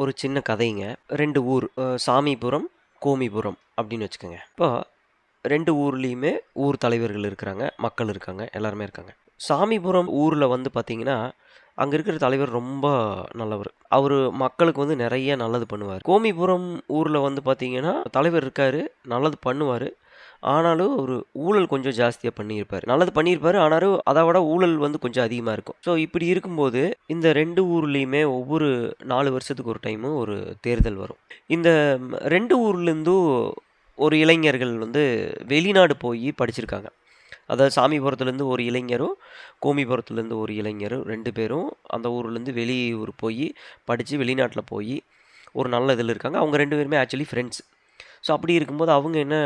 ஒரு சின்ன கதைங்க. ரெண்டு ஊர் சாமிபுரம், கோமிபுரம் அப்படின்னு வச்சுக்கோங்க. இப்போ ரெண்டு ஊர்லேயுமே ஊர் தலைவர்கள் இருக்கிறாங்க, மக்கள் இருக்காங்க, எல்லாருமே இருக்காங்க. சாமிபுரம் ஊரில் வந்து பார்த்தீங்கன்னா, அங்கே இருக்கிற தலைவர் ரொம்ப நல்லவர் அவர் மக்களுக்கு வந்து நிறைய நல்லது பண்ணுவார் கோமிபுரம் ஊரில் வந்து பார்த்தீங்கன்னா, தலைவர் இருக்கார் நல்லது பண்ணுவார் ஆனாலும் ஒரு ஊழல் கொஞ்சம் ஜாஸ்தியாக பண்ணியிருப்பார் நல்லது பண்ணியிருப்பாரு. ஆனாலும் அதை விட ஊழல் வந்து கொஞ்சம் அதிகமாக இருக்கும். ஸோ இப்படி இருக்கும்போது, இந்த ரெண்டு ஊர்லேயுமே ஒவ்வொரு நாலு வருஷத்துக்கு ஒரு டைமும் ஒரு தேர்தல் வரும். இந்த ரெண்டு ஊர்லேருந்தும் ஒரு இளைஞர்கள் வந்து வெளிநாடு போய் படிச்சிருக்காங்க. அதாவது சாமிபுரத்துலேருந்து ஒரு இளைஞரும், கோமிபுரத்துலேருந்து ஒரு இளைஞரும் ரெண்டு பேரும் அந்த ஊர்லேருந்து வெளியூர் போய் படித்து வெளிநாட்டில் போய் ஒரு நல்ல இதில் இருக்காங்க. அவங்க ரெண்டு பேருமே ஆக்சுவலி ஃப்ரெண்ட்ஸ். ஸோ அப்படி இருக்கும்போது அவங்க என்ன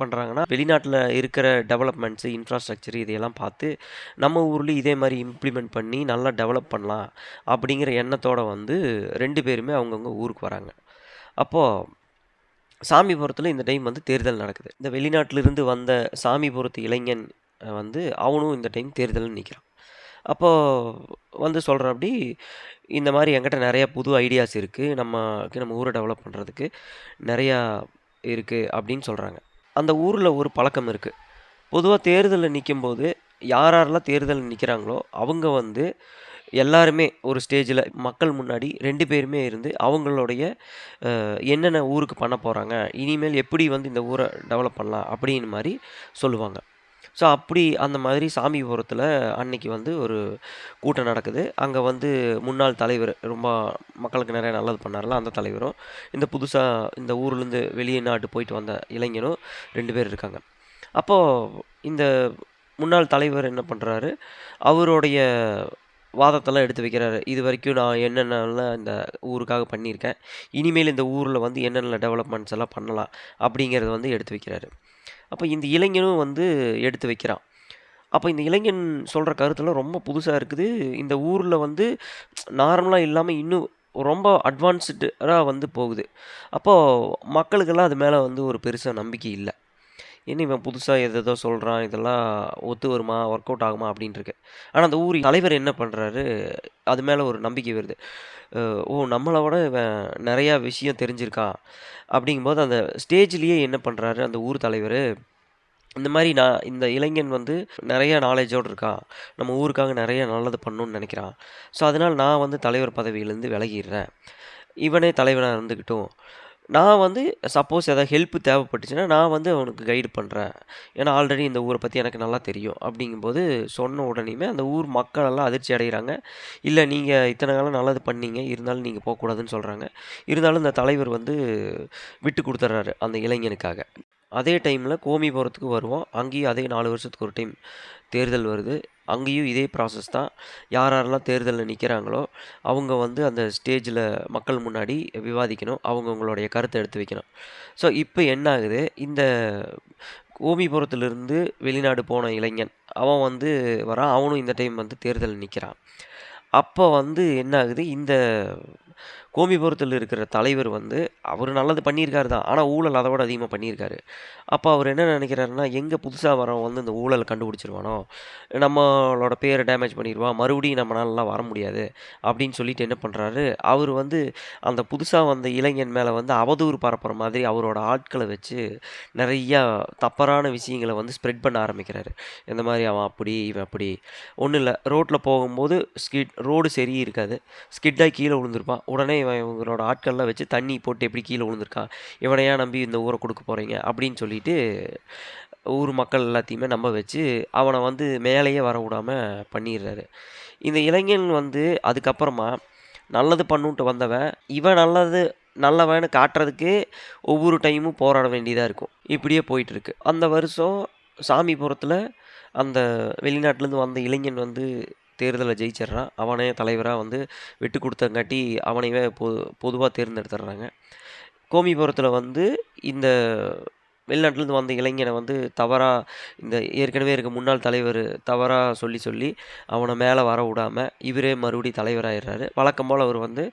பண்ணுறாங்கன்னா வெளிநாட்டில் இருக்கிற டெவலப்மெண்ட்ஸு இன்ஃப்ராஸ்ட்ரக்சர் இதையெல்லாம் பார்த்து, நம்ம ஊர்லேயும் இதே மாதிரி இம்ப்ளிமெண்ட் பண்ணி நல்லா டெவலப் பண்ணலாம். அப்படிங்கிற எண்ணத்தோடு வந்து ரெண்டு பேருமே அவங்கவுங்க ஊருக்கு வராங்க. அப்போது சாமிபுரத்தில் இந்த டைம் வந்து தேர்தல் நடக்குது. இந்த வெளிநாட்டிலிருந்து வந்த சாமிபுரத்து இளைஞன் வந்து அவனும் இந்த டைம் தேர்தல் நிற்கிறான் அப்போது வந்து சொல்றாப்படி, இந்த மாதிரி என்கிட்ட நிறையா புது ஐடியாஸ் இருக்குது நமக்கு நம்ம ஊரை டெவலப் பண்ணுறதுக்கு நிறையா இருக்குது அப்படின்னு சொல்கிறாங்க அந்த ஊரில் ஒரு பழக்கம் இருக்குது பொதுவாக தேர்தலில் நிற்கும்போது யார் யாரெல்லாம் தேர்தலில் நிற்கிறாங்களோ அவங்க வந்து எல்லாருமே ஒரு ஸ்டேஜில் மக்கள் முன்னாடி ரெண்டு பேருமே இருந்து அவங்களுடைய என்னென்ன ஊருக்கு பண்ண போகிறாங்க இனிமேல் எப்படி வந்து இந்த ஊரை டெவலப் பண்ணலாம் அப்படின்னு மாதிரி சொல்லுவாங்க. ஸோ அப்படி அந்த மாதிரி சாமிபுரத்தில் அன்னைக்கு வந்து ஒரு கூட்டம் நடக்குது. அங்கே வந்து முன்னாள் தலைவர் ரொம்ப மக்களுக்கு நிறைய நல்லது பண்ணார்ல, அந்த தலைவரும், இந்த புதுசாக இந்த ஊர்லேருந்து வெளியே நாட்டு போயிட்டு வந்த இளைஞரும் ரெண்டு பேர் இருக்காங்க. அப்போது இந்த முன்னாள் தலைவர் என்ன பண்ணுறாரு அவருடைய வாதத்தெல்லாம் எடுத்து வைக்கிறாரு. இது வரைக்கும் நான் என்னென்னலாம் இந்த ஊருக்காக பண்ணியிருக்கேன். இனிமேல் இந்த ஊரில் வந்து என்னென்ன டெவலப்மெண்ட்ஸ் எல்லாம் பண்ணலாம் அப்படிங்கிறத வந்து எடுத்து வைக்கிறாரு. அப்போ இந்த இளைஞனும் வந்து எடுத்து வைக்கிறான். அப்போ இந்த இளைஞன் சொல்கிற கருத்தெல்லாம் ரொம்ப புதுசாக இருக்குது. இந்த ஊரில் வந்து நார்மலாக இல்லாமல் இன்னும் ரொம்ப அட்வான்ஸ்டாக வந்து போகுது. அப்போ மக்களுக்கெல்லாம் அது மேலே வந்து ஒரு பெருசாக நம்பிக்கை இல்லை என்ன இவன் புதுசாக எது எதோ சொல்கிறான் இதெல்லாம் ஒத்து வருமா? ஒர்க் அவுட் ஆகுமா? அப்படின்ட்டு இருக்கு. அந்த ஊர் தலைவர் என்ன பண்ணுறாரு அது மேலே ஒரு நம்பிக்கை வருது. ஓ! நம்மளை விட இவன் நிறையா விஷயம் தெரிஞ்சிருக்கான். அப்படிங்கும்போது அந்த ஸ்டேஜ்லேயே என்ன பண்ணுறாரு அந்த ஊர் தலைவர் இந்த மாதிரி நான் இந்த இளைஞன் வந்து நிறைய நாலேஜோடு இருக்கான். நம்ம ஊருக்காக நிறைய நல்லது பண்ணணும்னு நினைக்கிறான் ஸோ அதனால் நான் வந்து தலைவர் பதவியிலேருந்து விலகிடுறேன் இவனே தலைவனாக இருந்துக்கிட்டும் நான் வந்து சப்போஸ் ஏதாவது ஹெல்ப் தேவைப்பட்டுச்சுன்னா, நான் வந்து அவனுக்கு கைடு பண்ணுறேன் ஏன்னா ஆல்ரெடி இந்த ஊரை பற்றி எனக்கு நல்லா தெரியும். அப்படிங்கும்போது சொன்ன உடனேயுமே அந்த ஊர் மக்கள் எல்லாம் அதிர்ச்சி அடைகிறாங்க இல்லை நீங்கள் இத்தனை காலம் நல்லது பண்ணீங்க. இருந்தாலும் நீங்கள் போகக்கூடாதுன்னு சொல்கிறாங்க இருந்தாலும் இந்த தலைவர் வந்து விட்டு கொடுத்துட்றாரு அந்த இளைஞனுக்காக. அதே டைமில் கோமிபுரத்துக்கு வருவோம். அங்கேயும் அதே நாலு வருஷத்துக்கு ஒரு டைம் தேர்தல் வருது. அங்கேயும் இதே ப்ராசஸ் தான். யார் யாரெல்லாம் தேர்தலில் நிற்கிறாங்களோ அவங்க வந்து அந்த ஸ்டேஜில் மக்கள் முன்னாடி விவாதிக்கணும். அவங்கவுங்களுடைய கருத்தை எடுத்து வைக்கணும். ஸோ இப்போ என்ன ஆகுது, இந்த கோமிபுரத்துலேருந்து வெளிநாடு போன இளைஞன், அவன் வந்து வரான். அவனும் இந்த டைம் வந்து தேர்தலில் நிற்கிறான் அப்போ வந்து என்ன ஆகுது, இந்த கோமிபுரத்தில் இருக்கிற தலைவர் வந்து அவர் நல்லது பண்ணியிருக்காரு தான். ஆனால் ஊழல் அதை விட அதிகமாக பண்ணியிருக்காரு. அப்போ அவர் என்ன நினைக்கிறாருன்னா எங்கே புதுசாக வரவன் வந்து இந்த ஊழல் கண்டுபிடிச்சிருவானோ நம்மளோட பேரை டேமேஜ் பண்ணிடுவான் மறுபடியும் நம்மளாலலாம் வர முடியாது. அப்படின்னு சொல்லிட்டு என்ன பண்ணுறாரு அவர் வந்து அந்த புதுசாக வந்த இளைஞன் மேலே வந்து அவதூறு பரப்புற மாதிரி அவரோட ஆட்களை வச்சு நிறையா தப்பறான விஷயங்களை வந்து ஸ்ப்ரெட் பண்ண ஆரம்பிக்கிறாரு. இந்த மாதிரி அவன் அப்படி, இவன் அப்படி. ஒன்றும் இல்லை ரோட்டில் போகும்போது ஸ்கிட் ரோடு சரி இருக்காது. ஸ்கிட் கீழே விழுந்திருப்பான். உடனே இவன் இவங்களோட ஆட்கள்லாம் வச்சு தண்ணி போட்டு எப்படி கீழே விழுந்திருக்கான். இவனையா ஏன் நம்பி இந்த ஊரை கொடுக்க போகிறீங்க அப்படின்னு சொல்லிட்டு ஊர் மக்கள் எல்லாத்தையுமே நம்ப வச்சு, அவனை வந்து மேலேயே வர விடாமல் பண்ணிடுறாரு இந்த இளைஞன் வந்து அதுக்கப்புறமா நல்லது பண்ணுன்ட்டு வந்தவன், இவன் நல்லது நல்லவன்னு காட்டுறதுக்கே ஒவ்வொரு டைமும் போராட வேண்டியதாக இருக்கும். இப்படியே போயிட்டுருக்கு. அந்த வருஷம் சாமிபுரத்தில் அந்த வெளிநாட்டிலேருந்து வந்த இளைஞன் வந்து தேர்தலில் ஜெயிச்சிடுறான். அவனே தலைவராக வந்து விட்டு கொடுத்தங்காட்டி அவனையவே பொ பொதுவாக தேர்ந்தெடுத்துடுறாங்க. கோமிபுரத்தில் வந்து இந்த வெளிநாட்டிலேருந்து வந்த இளைஞனை வந்து தவறாக இந்த ஏற்கனவே இருக்க முன்னாள் தலைவர் தவறாக சொல்லி சொல்லி அவனை மேலே வர விடாமல் இவரே மறுபடியும் தலைவராகிடுறாரு வழக்கம் போல் அவர் வந்து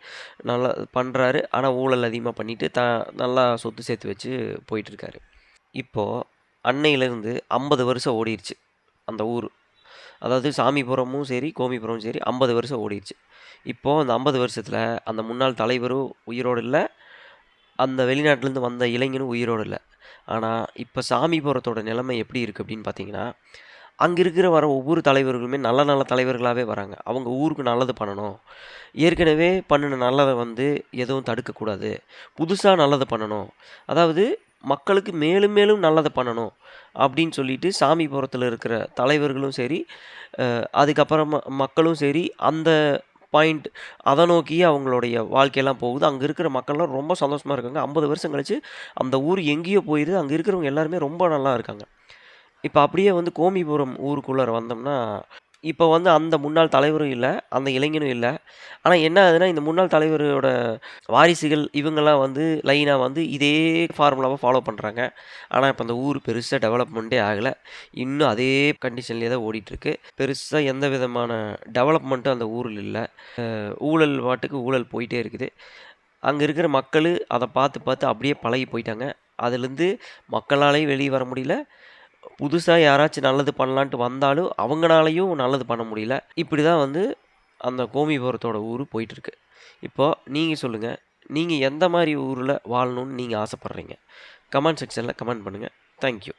நல்லா பண்ணுறாரு ஆனால் ஊழல் அதிகமாக பண்ணிட்டு, த நல்லா சொத்து சேர்த்து வச்சு போயிட்டுருக்காரு. இப்போது அன்னையிலேருந்து 50 வருஷம் ஓடிடுச்சு அந்த ஊர் அதாவது சாமிபுரமும் சரி, கோமிபுரமும் சரி 50 வருஷம் ஓடிடுச்சு இப்போது அந்த ஐம்பது வருஷத்தில் அந்த முன்னாள் தலைவரும் உயிரோடு இல்லை அந்த வெளிநாட்டிலேருந்து வந்த இளைஞனும் உயிரோட இல்லை ஆனால் இப்போ சாமிபுரத்தோட நிலைமை எப்படி இருக்குது அப்படின்னு பார்த்தீங்கன்னா, அங்கே இருக்கிற வர ஒவ்வொரு தலைவர்களுமே நல்ல நல்ல தலைவர்களாகவே வராங்க. அவங்க ஊருக்கு நல்லது பண்ணணும். ஏற்கனவே பண்ணின நல்லதை வந்து எதுவும் தடுக்கக்கூடாது. புதுசாக நல்லது பண்ணணும். அதாவது மக்களுக்கு மேலும் மேலும் நல்லதை பண்ணணும். அப்படின்னு சொல்லிட்டு சாமிபுரத்தில இருக்கிற தலைவர்களும் சரி, அதுக்கப்புறமா மக்களும் சரி, அந்த பாயிண்ட் அதை நோக்கியே அவங்களுடைய வாழ்க்கையெல்லாம் போகுது. அங்கே இருக்கிற மக்கள்லாம் ரொம்ப சந்தோஷமாக இருக்காங்க. 50 வருஷம் கழிச்சு அந்த ஊர் எங்கேயோ போயிருது. அங்கே இருக்கிறவங்க எல்லாருமே ரொம்ப நல்லா இருக்காங்க. இப்போ அப்படியே வந்து கோமிபுரம் ஊருக்குள்ளார வந்தோம்னா, இப்போ வந்து அந்த முன்னாள் தலைவரும் இல்லை அந்த இளைஞனும் இல்லை ஆனால் என்ன ஆகுதுன்னா, இந்த முன்னாள் தலைவரோட வாரிசுகள் இவங்கெல்லாம் வந்து லைனாக வந்து இதே ஃபார்முலாவை ஃபாலோ பண்ணுறாங்க ஆனால் இப்போ அந்த ஊர் பெருசாக டெவலப்மெண்ட்டே ஆகலை இன்னும் அதே கண்டிஷன்லேயே தான் ஓடிட்டுருக்கு. பெருசாக எந்த விதமான டெவலப்மெண்ட்டும் அந்த ஊரில் இல்லை ஊழல் பாட்டுக்கு ஊழல் போயிட்டே இருக்குது. அங்கே இருக்கிற மக்கள் அதை பார்த்து பார்த்து அப்படியே பழகி போயிட்டாங்க. அதுலேருந்து மக்களாலேயும் வெளியே வர முடியல. புதுசாக யாராச்சும் நல்லது பண்ணலான்ட்டு வந்தாலும், அவங்களாலையும் நல்லது பண்ண முடியல. இப்படி தான் வந்து அந்த கோமிபுரத்தோட ஊர் போயிட்டுருக்கு. இப்போது நீங்கள் சொல்லுங்கள் நீங்கள் எந்த மாதிரி ஊரில் வாழணும்னு நீங்கள் ஆசைப்பட்றீங்க கமெண்ட் செக்ஷனில் கமெண்ட் பண்ணுங்கள் தேங்க் யூ.